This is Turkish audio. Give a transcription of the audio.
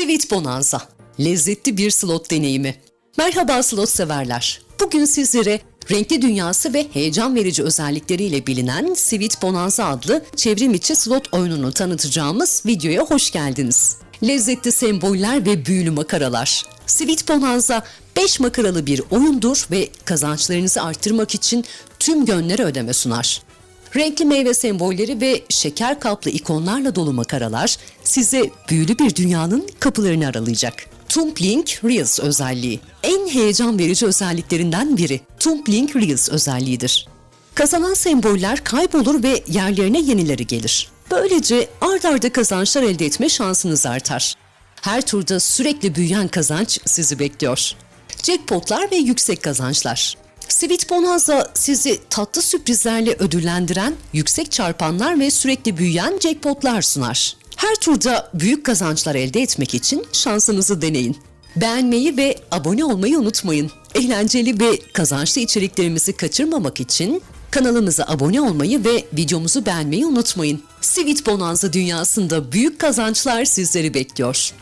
Sweet Bonanza. Lezzetli bir slot deneyimi. Merhaba slot severler. Bugün sizlere renkli dünyası ve heyecan verici özellikleriyle bilinen Sweet Bonanza adlı çevrim içi slot oyununu tanıtacağımız videoya hoş geldiniz. Lezzetli semboller ve büyülü makaralar. Sweet Bonanza 5 makaralı bir oyundur ve kazançlarınızı arttırmak için tüm yönlere ödeme sunar. Renkli meyve sembolleri ve şeker kaplı ikonlarla dolu makaralar size büyülü bir dünyanın kapılarını aralayacak. Tumbling Reels özelliği. En heyecan verici özelliklerinden biri Tumbling Reels özelliğidir. Kazanan semboller kaybolur ve yerlerine yenileri gelir. Böylece ard arda kazançlar elde etme şansınız artar. Her turda sürekli büyüyen kazanç sizi bekliyor. Jackpotlar ve yüksek kazançlar. Sweet Bonanza sizi tatlı sürprizlerle ödüllendiren, yüksek çarpanlar ve sürekli büyüyen jackpotlar sunar. Her turda büyük kazançlar elde etmek için şansınızı deneyin. Beğenmeyi ve abone olmayı unutmayın. Eğlenceli ve kazançlı içeriklerimizi kaçırmamak için kanalımıza abone olmayı ve videomuzu beğenmeyi unutmayın. Sweet Bonanza dünyasında büyük kazançlar sizleri bekliyor.